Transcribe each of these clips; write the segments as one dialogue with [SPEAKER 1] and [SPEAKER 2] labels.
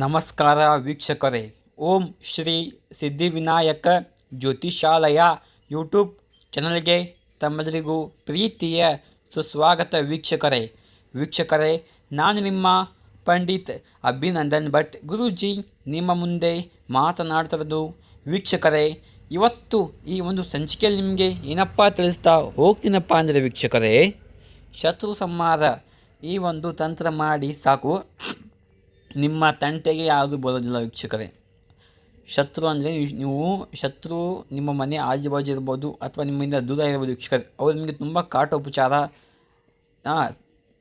[SPEAKER 1] ನಮಸ್ಕಾರ ವೀಕ್ಷಕರೇ. ಓಂ ಶ್ರೀ ಸಿದ್ಧಿವಿನಾಯಕ ಜ್ಯೋತಿಷಾಲಯ ಯೂಟ್ಯೂಬ್ ಚಾನಲ್ಗೆ ತಮ್ಮೆಲ್ಲರಿಗೂ ಪ್ರೀತಿಯ ಸುಸ್ವಾಗತ ವೀಕ್ಷಕರೇ. ವೀಕ್ಷಕರೇ, ನಾನು ನಿಮ್ಮ ಪಂಡಿತ್ ಅಭಿನಂದನ್ ಭಟ್ ಗುರೂಜಿ. ನಿಮ್ಮ ಮುಂದೆ ಮಾತನಾಡ್ತಿರೋದು ವೀಕ್ಷಕರೇ, ಇವತ್ತು ಈ ಒಂದು ಸಂಚಿಕೆಯಲ್ಲಿ ನಿಮಗೆ ಏನಪ್ಪ ತಿಳಿಸ್ತಾ ಹೋಗ್ತೀನಪ್ಪ ಅಂದರೆ ವೀಕ್ಷಕರೇ, ಶತ್ರು ಸಂಹಾರ ಈ ಒಂದು ತಂತ್ರ ಮಾಡಿ ಸಾಕು. ನಿಮ್ಮ ತಂಟೆಗೆ ಯಾವುದು ಬರೋದಿಲ್ಲ ವೀಕ್ಷಕರೇ. ಶತ್ರು ಅಂದರೆ ನೀವು ಶತ್ರು ನಿಮ್ಮ ಮನೆ ಆಜುಬಾಜು ಇರ್ಬೋದು ಅಥವಾ ನಿಮ್ಮಿಂದ ದೂರ ಇರ್ಬೋದು ವೀಕ್ಷಕರೇ. ಅವ್ರು ನಿಮಗೆ ತುಂಬ ಕಾಟೋಪಚಾರ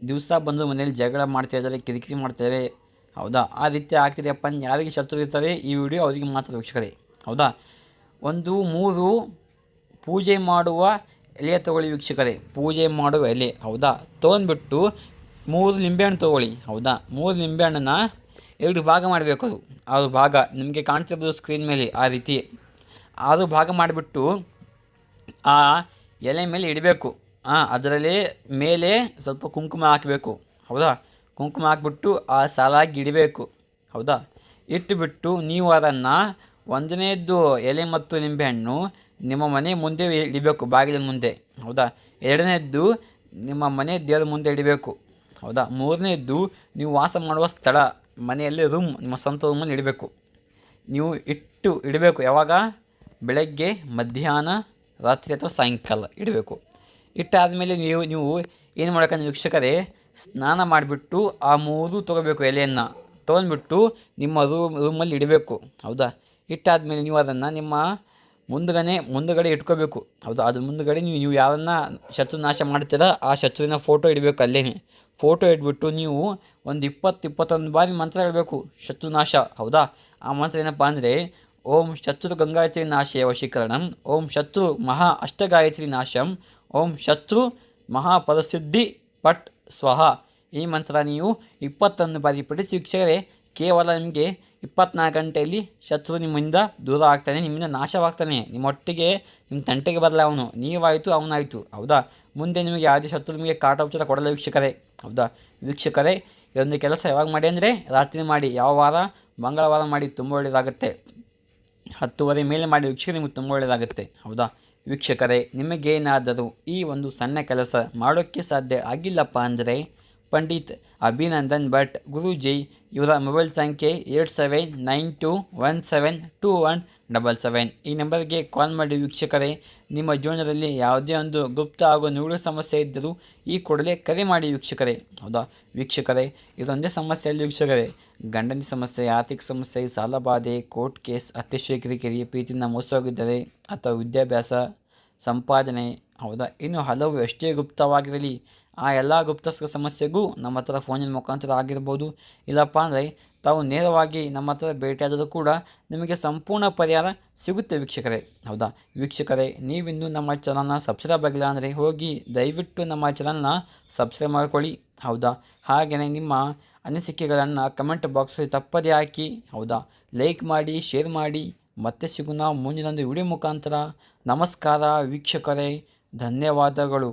[SPEAKER 1] ದಿವಸ ಬಂದು ಮನೇಲಿ ಜಗಳ ಮಾಡ್ತಾಯಿದ್ದಾರೆ ಕಿರಿಕಿರಿ ಮಾಡ್ತಾರೆ ಹೌದಾ? ಆ ರೀತಿ ಆಗ್ತಿದೆಯಪ್ಪ ಯಾರಿಗೆ ಶತ್ರು ಇರ್ತಾರೆ ಈ ವಿಡಿಯೋ ಅವರಿಗೆ ಮಾತ್ರ ವೀಕ್ಷಕರೇ. ಹೌದಾ? ಒಂದು, ಮೂರು, ಪೂಜೆ ಮಾಡುವ ಎಲೆ ತಗೊಳ್ಳಿ ವೀಕ್ಷಕರೇ. ಪೂಜೆ ಮಾಡುವ ಎಲೆ. ಹೌದಾ? ತೊಗೊಂಡ್ಬಿಟ್ಟು ಮೂರು ನಿಂಬೆಹಣ್ಣು ತೊಗೊಳ್ಳಿ. ಹೌದಾ? ಮೂರು ನಿಂಬೆಹಣ್ಣನ್ನ ಎರಡು ಭಾಗ ಮಾಡಬೇಕು ಅದು. ಆರು ಭಾಗ ನಿಮಗೆ ಕಾಣ್ತಿರ್ಬೋದು ಸ್ಕ್ರೀನ್ ಮೇಲೆ ಆ ರೀತಿ. ಆರು ಭಾಗ ಮಾಡಿಬಿಟ್ಟು ಆ ಎಲೆ ಮೇಲೆ ಇಡಬೇಕು. ಹಾಂ ಅದರಲ್ಲಿ ಮೇಲೆ ಸ್ವಲ್ಪ ಕುಂಕುಮ ಹಾಕಬೇಕು. ಹೌದಾ? ಕುಂಕುಮ ಹಾಕ್ಬಿಟ್ಟು ಆ ಸಾಲಾಗಿ ಇಡಬೇಕು. ಹೌದಾ? ಇಟ್ಟುಬಿಟ್ಟು ನೀವು ಅದನ್ನು ಒಂದನೇದ್ದು ಎಲೆ ಮತ್ತು ನಿಂಬೆಹಣ್ಣು ನಿಮ್ಮ ಮನೆ ಮುಂದೆ ಇಡಬೇಕು, ಬಾಗಿಲಿನ ಮುಂದೆ. ಹೌದಾ? ಎರಡನೇದ್ದು ನಿಮ್ಮ ಮನೆ ದೇವರ ಮುಂದೆ ಇಡಬೇಕು. ಹೌದಾ? ಮೂರನೇದ್ದು ನೀವು ವಾಸ ಮಾಡುವ ಸ್ಥಳ. ಮನೆಯಲ್ಲಿ ರೂಮ್ ನಿಮ್ಮ ಸ್ವಂತ ರೂಮಲ್ಲಿ ಇಡಬೇಕು. ನೀವು ಇಟ್ಟು ಇಡಬೇಕು. ಯಾವಾಗ? ಬೆಳಗ್ಗೆ, ಮಧ್ಯಾಹ್ನ, ರಾತ್ರಿ ಅಥವಾ ಸಾಯಂಕಾಲ ಇಡಬೇಕು. ಇಟ್ಟಾದಮೇಲೆ ನೀವು ನೀವು ಏನು ಮಾಡಬೇಕಂದ್ರೆ ವೀಕ್ಷಕರೇ, ಸ್ನಾನ ಮಾಡಿಬಿಟ್ಟು ಆ ಮೂರು ತೊಗೋಬೇಕು ಎಲೆಯನ್ನು. ತೊಗೊಂಡ್ಬಿಟ್ಟು ನಿಮ್ಮ ರೂಮ್ ರೂಮಲ್ಲಿ ಇಡಬೇಕು. ಹೌದಾ? ಇಟ್ಟಾದಮೇಲೆ ನೀವು ಅದನ್ನು ನಿಮ್ಮ ಮುಂದುಗಡೆ ಮುಂದುಗಡೆ ಇಟ್ಕೋಬೇಕು. ಹೌದಾ? ಅದ್ರ ಮುಂದುಗಡೆ ನೀವು ನೀವು ಯಾರನ್ನ ಶತ್ರು ನಾಶ ಮಾಡ್ತೀರ, ಆ ಶತ್ರುವಿನ ಫೋಟೋ ಇಡಬೇಕು ಅಲ್ಲೇ ಫೋಟೋ ಇಟ್ಬಿಟ್ಟು ನೀವು ಒಂದು ಇಪ್ಪತ್ತು ಇಪ್ಪತ್ತೊಂದು ಬಾರಿ ಮಂತ್ರ ಹೇಳಬೇಕು, ಶತ್ರುನಾಶ. ಹೌದಾ? ಆ ಮಂತ್ರ ಏನಪ್ಪ ಅಂದರೆ, ಓಂ ಶತ್ರು ಗಂಗಾಯತ್ರಿ ನಾಶ ವಶೀಕರಣಂ, ಓಂ ಶತ್ರು ಮಹಾ ಅಷ್ಟಗಾಯತ್ರಿ ನಾಶಂ, ಓಂ ಶತ್ರು ಮಹಾಪರಸಿದ್ಧಿ ಪಟ್ ಸ್ವಹ. ಈ ಮಂತ್ರ ನೀವು ಇಪ್ಪತ್ತೊಂದು ಬಾರಿ ಪಠಿಸಿ, ವೀಕ್ಷಕರೇ, ಕೇವಲ ನಿಮಗೆ ಇಪ್ಪತ್ನಾಲ್ಕು ಗಂಟೆಯಲ್ಲಿ ಶತ್ರು ನಿಮ್ಮಿಂದ ದೂರ ಆಗ್ತಾನೆ, ನಿಮ್ಮಿಂದ ನಾಶವಾಗ್ತಾನೆ. ನಿಮ್ಮೊಟ್ಟಿಗೆ ನಿಮ್ಮ ತಂಟೆಗೆ ಬರಲ್ಲ ಅವನು. ನೀವಾಯಿತು, ಅವನಾಯಿತು. ಹೌದಾ? ಮುಂದೆ ನಿಮಗೆ ಯಾವುದೇ ಶತ್ರು ನಿಮಗೆ ಕಾಟೋಪಚಾರ ಕೊಡಲ್ಲ ವೀಕ್ಷಕರೇ. ಹೌದಾ? ವೀಕ್ಷಕರೇ, ಇದೊಂದು ಕೆಲಸ ಯಾವಾಗ ಮಾಡಿ ಅಂದರೆ ರಾತ್ರಿ ಮಾಡಿ. ಯಾವ ವಾರ? ಮಂಗಳವಾರ ಮಾಡಿ, ತುಂಬ ಒಳ್ಳೆಯದಾಗುತ್ತೆ. ಹತ್ತುವರೆ ಮೇಲೆ ಮಾಡಿ ವೀಕ್ಷಕರು, ನಿಮಗೆ ತುಂಬ ಒಳ್ಳೆಯದಾಗುತ್ತೆ. ಹೌದಾ? ವೀಕ್ಷಕರೇ, ನಿಮಗೇನಾದರೂ ಈ ಒಂದು ಸಣ್ಣ ಕೆಲಸ ಮಾಡೋಕ್ಕೆ ಸಾಧ್ಯ ಆಗಿಲ್ಲಪ್ಪ ಅಂದರೆ ಪಂಡಿತ್ ಅಭಿನಂದನ್ ಭಟ್, ಗುರುಜಿ, ಇವರ ಮೊಬೈಲ್ ಸಂಖ್ಯೆ eight seven nine two one seven two one double seven. ಈ ನಂಬರ್ಗೆ ಕಾಲ್ ಮಾಡಿ ವೀಕ್ಷಕರೇ, ನಿಮ್ಮ ಜೀವನದಲ್ಲಿ ಯಾವುದೇ ಒಂದು ಗುಪ್ತ ಹಾಗೂ ನಿಗೂಢ ಸಮಸ್ಯೆ ಇದ್ದರೂ ಈ ಕೂಡಲೇ ಕರೆ ಮಾಡಿ ವೀಕ್ಷಕರೇ. ಹೌದಾ? ವೀಕ್ಷಕರೇ, ಇದೊಂದೇ ಸಮಸ್ಯೆಯಲ್ಲಿ ವೀಕ್ಷಕರೇ. ಗಂಡನ ಸಮಸ್ಯೆ, ಆರ್ಥಿಕ ಸಮಸ್ಯೆ ಸಾಲಬಾಧೆ ಕೋರ್ಟ್ ಕೇಸ್ ಅತಿಶಯ ಕಿರಿಕಿರಿ, ಪ್ರೀತಿಯಿಂದ ಮೋಸವಾಗಿದ್ದರೆ ಅಥವಾ ವಿದ್ಯಾಭ್ಯಾಸ, ಸಂಪಾದನೆ, ಹೌದಾ? ಇನ್ನು ಹಲವು ಎಷ್ಟೇ ಗುಪ್ತವಾಗಿರಲಿ ಆ ಎಲ್ಲ ಗುಪ್ತಸ್ಥ ಸಮಸ್ಯೆಗೂ ನಮ್ಮ ಹತ್ರ ಫೋನಿನ ಮುಖಾಂತರ ಆಗಿರ್ಬೋದು. ಇಲ್ಲಪ್ಪ ಅಂದರೆ, ತಾವು ನೇರವಾಗಿ ನಮ್ಮ ಹತ್ರ ಭೇಟಿಯಾದರೂ ಕೂಡ ನಿಮಗೆ ಸಂಪೂರ್ಣ ಪರಿಹಾರ ಸಿಗುತ್ತೆ ವೀಕ್ಷಕರೇ. ಹೌದಾ? ವೀಕ್ಷಕರೇ, ನೀವಿಂದು ನಮ್ಮ ಚಾನಲ್ನ ಸಬ್ಸ್ಕ್ರೈಬ್ ಆಗಿಲ್ಲ ಅಂದರೆ ಹೋಗಿ ದಯವಿಟ್ಟು ನಮ್ಮ ಚಾನಲ್ನ ಸಬ್ಸ್ಕ್ರೈಬ್ ಮಾಡ್ಕೊಳ್ಳಿ. ಹೌದಾ? ಹಾಗೆಯೇ ನಿಮ್ಮ ಅನಿಸಿಕೆಗಳನ್ನು ಕಮೆಂಟ್ ಬಾಕ್ಸಲ್ಲಿ ತಪ್ಪದೇ ಹಾಕಿ, ಹೌದಾ? ಲೈಕ್ ಮಾಡಿ ಶೇರ್ ಮಾಡಿ, ಮತ್ತೆ ಸಿಗೋಣ ಮುಂದಿನೊಂದು ವಿಡಿಯೋ ಮುಖಾಂತರ. ನಮಸ್ಕಾರ ವೀಕ್ಷಕರೇ, ಧನ್ಯವಾದಗಳು.